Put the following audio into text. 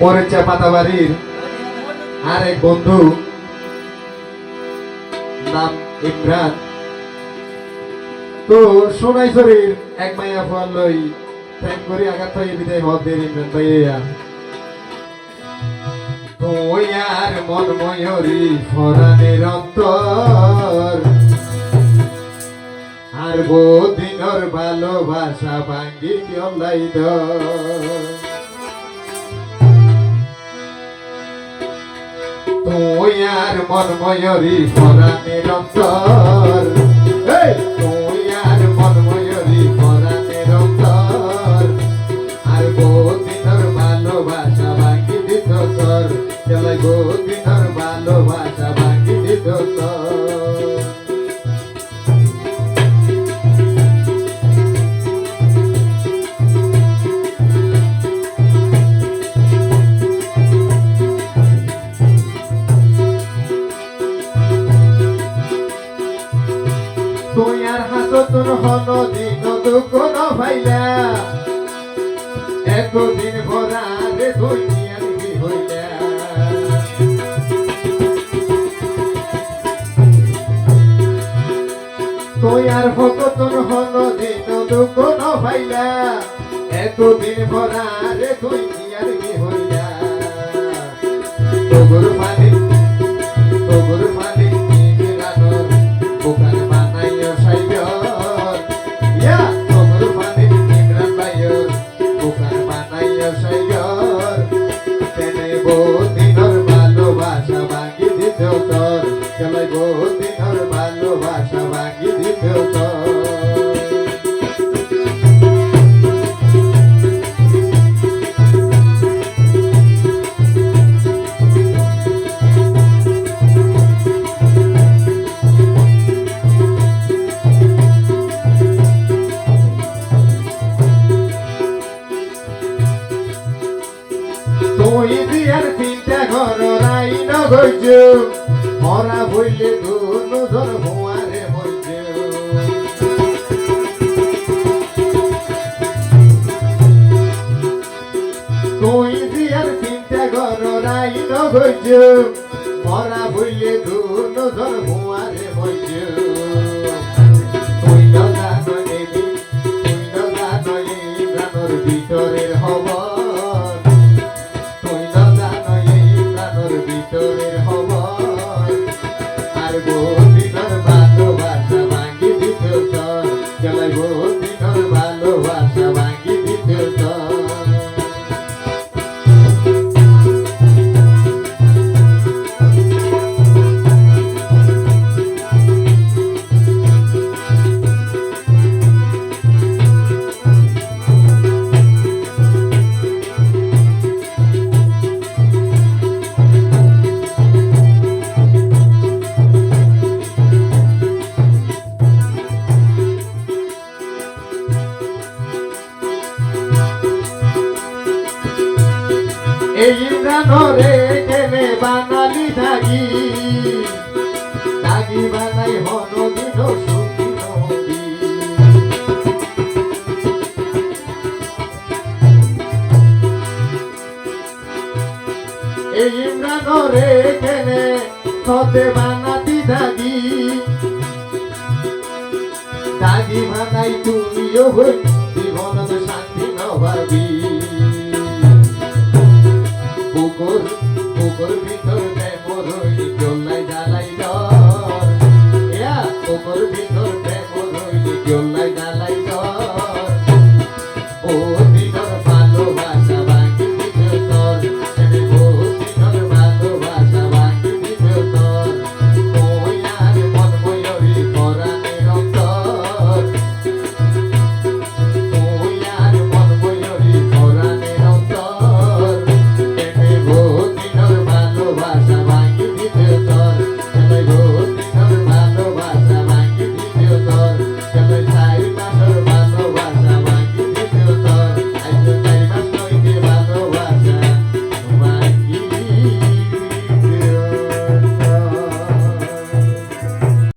মরিচা পাতাবাড়ির তো শরীর এক মাইয়া লই প্রেম করি আঘাত পাই বিদায় হব দের ইমরান ভাইয়া তুই আর মন ময়ূরী ফরানের অন্তর আর বহুদিনের ভালোবাসা ভাঙ্গি গলাই তুই আর মন ময়ূরী ফরানের অন্তর। তুই হন দিন দুঃখ ন এতদিন ভরা রে কি হত তোর দিন দুঃখ ন এতদিন ভরা তুই আর কি হইলা। বিয়ার তিনটা ঘর রাইন গইছ মরা বইলে দুনু ধর ভুয়ারে বইছ তুই বিয়ার তিনটা ঘর রাইন গইছ মরা বইলে দুনু ধর ভুয়ারে বইছ তুই নগা নয়েবি তুই নগা নয়ে ভিতরের হবর এই প্রাণরে কেনে বানালি দাগি দাগি বানাই হন এই প্রাণরে কেনে সতে বানাতি দাগি দাগি বানাই তুইও হই